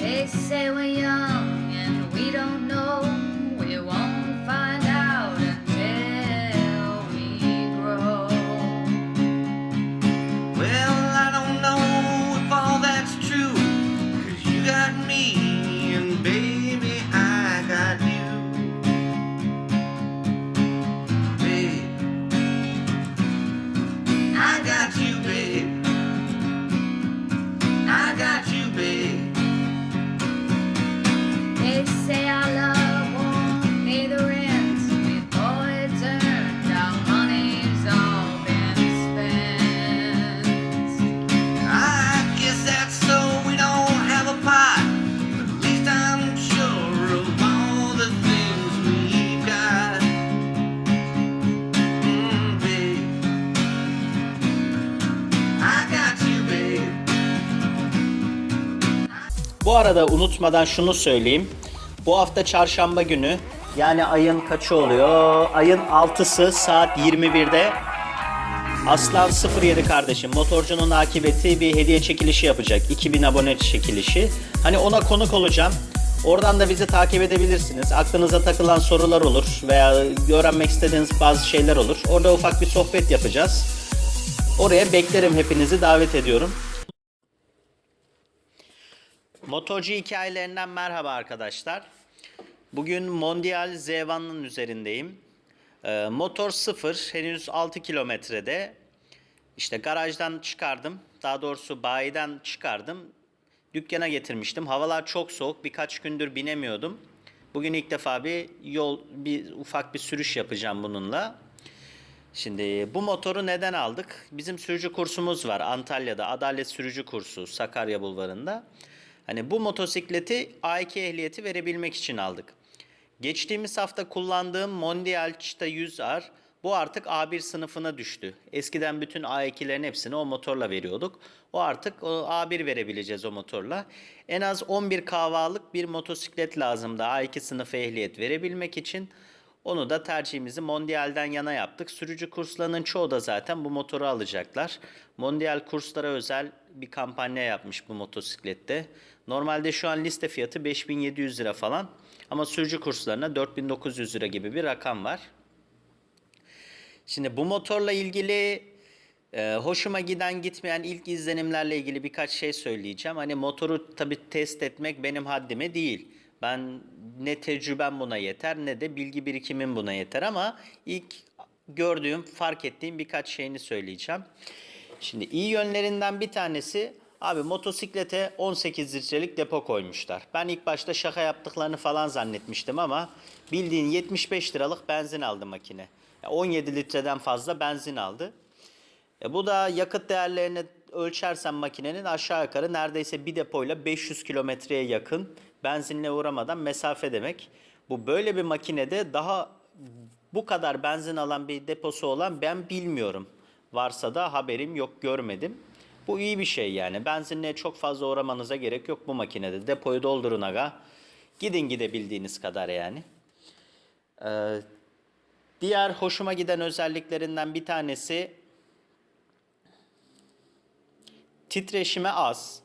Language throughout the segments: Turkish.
They say we're young Bu arada unutmadan şunu söyleyeyim. Bu hafta çarşamba günü yani ayın kaçı oluyor? Ayın 6'sı saat 21'de Aslan 07 kardeşim motorcunun akıbeti bir hediye çekilişi yapacak. 2000 abone çekilişi. Hani ona konuk olacağım. Oradan da bizi takip edebilirsiniz. Aklınıza takılan sorular olur veya öğrenmek istediğiniz bazı şeyler olur. Orada ufak bir sohbet yapacağız. Oraya beklerim hepinizi davet ediyorum. Motorcu hikayelerinden merhaba arkadaşlar. Bugün Mondial Z1'ın üzerindeyim. Ee, motor sıfır, henüz 6 kilometrede. İşte garajdan çıkardım. Daha doğrusu bayiden çıkardım. Dükkana getirmiştim. Havalar çok soğuk. Birkaç gündür binemiyordum. Bugün ilk defa bir yol, bir ufak bir sürüş yapacağım bununla. Şimdi bu motoru neden aldık? Bizim sürücü kursumuz var Antalya'da. Adalet Sürücü Kursu Sakarya Bulvarı'nda. Hani bu motosikleti A2 ehliyeti verebilmek için aldık. Geçtiğimiz hafta kullandığım Mondial Cheetah 100R bu artık A1 sınıfına düştü. Eskiden bütün A2'lerin hepsini o motorla veriyorduk. O artık o A1 verebileceğiz o motorla. En az 11 kahvalık bir motosiklet lazımdı A2 sınıfı ehliyet verebilmek için. Onu da tercihimizi Mondial'den yana yaptık. Sürücü kurslarının çoğu da zaten bu motoru alacaklar. Mondial kurslara özel bir kampanya yapmış bu motosiklette. Normalde şu an liste fiyatı 5700 lira falan. Ama sürücü kurslarına 4900 lira gibi bir rakam var. Şimdi bu motorla ilgili e, hoşuma giden gitmeyen ilk izlenimlerle ilgili birkaç şey söyleyeceğim. Hani motoru tabii test etmek benim haddime değil. Ben ne tecrübem buna yeter ne de bilgi birikimim buna yeter ama ilk gördüğüm, fark ettiğim birkaç şeyini söyleyeceğim. Şimdi iyi yönlerinden bir tanesi abi motosiklete 18 litrelik depo koymuşlar. Ben ilk başta şaka yaptıklarını falan zannetmiştim ama bildiğin 75 liralık benzin aldı makine. Ya 17 litreden fazla benzin aldı. E bu da yakıt değerlerini ölçersen makinenin aşağı yukarı neredeyse bir depoyla 500 kilometreye yakın benzinle uğramadan mesafe demek. Bu böyle bir makinede daha bu kadar benzin alan bir deposu olan ben bilmiyorum. Varsa da haberim yok görmedim. Bu iyi bir şey yani. Benzinliğe çok fazla uğramanıza gerek yok bu makinede. Depoyu doldurun aga. Gidin gidebildiğiniz kadar yani. Ee, diğer hoşuma giden özelliklerinden bir tanesi titreşime az.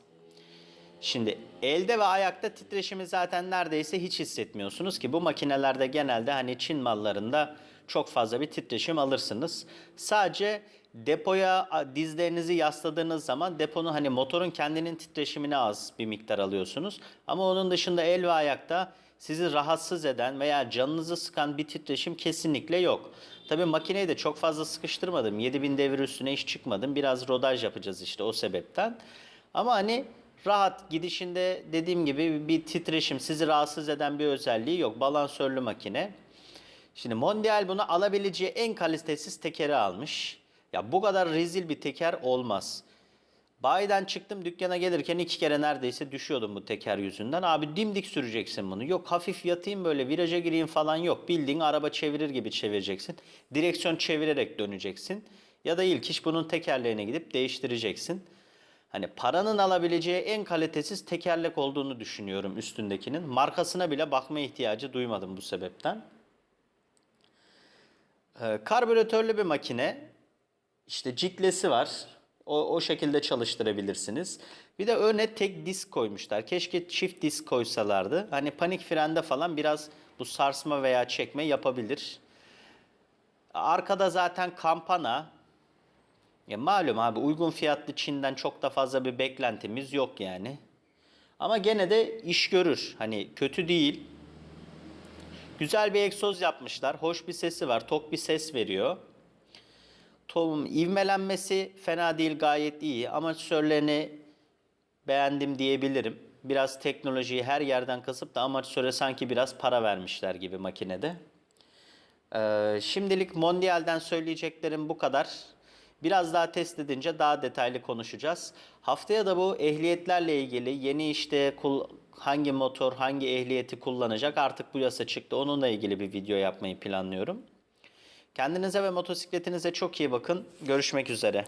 Şimdi elde ve ayakta titreşimi zaten neredeyse hiç hissetmiyorsunuz ki bu makinelerde genelde hani Çin mallarında çok fazla bir titreşim alırsınız. Sadece depoya dizlerinizi yasladığınız zaman deponun hani motorun kendinin titreşimine az bir miktar alıyorsunuz. Ama onun dışında el ve ayakta sizi rahatsız eden veya canınızı sıkan bir titreşim kesinlikle yok. Tabii makineyi de çok fazla sıkıştırmadım. 7000 devir üstüne hiç çıkmadım. Biraz rodaj yapacağız işte o sebepten. Ama hani rahat gidişinde dediğim gibi bir titreşim sizi rahatsız eden bir özelliği yok. Balansörlü makine. Şimdi Mondial bunu alabileceği en kalitesiz tekeri almış. Ya bu kadar rezil bir teker olmaz. Bayiden çıktım dükkana gelirken iki kere neredeyse düşüyordum bu teker yüzünden. Abi dimdik süreceksin bunu. Yok hafif yatayım böyle viraja gireyim falan yok. Bildiğin araba çevirir gibi çevireceksin. Direksiyon çevirerek döneceksin. Ya da ilk iş bunun tekerleğine gidip değiştireceksin. Hani paranın alabileceği en kalitesiz tekerlek olduğunu düşünüyorum üstündekinin. Markasına bile bakma ihtiyacı duymadım bu sebepten. Ee, karbüratörlü bir makine. İşte ciklesi var. O, o şekilde çalıştırabilirsiniz. Bir de öne tek disk koymuşlar. Keşke çift disk koysalardı. Hani panik frende falan biraz bu sarsma veya çekme yapabilir. Arkada zaten kampana. Ya malum abi uygun fiyatlı Çin'den çok da fazla bir beklentimiz yok yani. Ama gene de iş görür. Hani kötü değil. Güzel bir egzoz yapmışlar. Hoş bir sesi var. Tok bir ses veriyor. Tom ivmelenmesi fena değil gayet iyi. Amatörlerini beğendim diyebilirim. Biraz teknolojiyi her yerden kasıp da amatöre sanki biraz para vermişler gibi makinede. Ee, şimdilik Mondial'den söyleyeceklerim bu kadar. Biraz daha test edince daha detaylı konuşacağız. Haftaya da bu ehliyetlerle ilgili yeni işte hangi motor hangi ehliyeti kullanacak artık bu yasa çıktı. Onunla ilgili bir video yapmayı planlıyorum. Kendinize ve motosikletinize çok iyi bakın. Görüşmek üzere.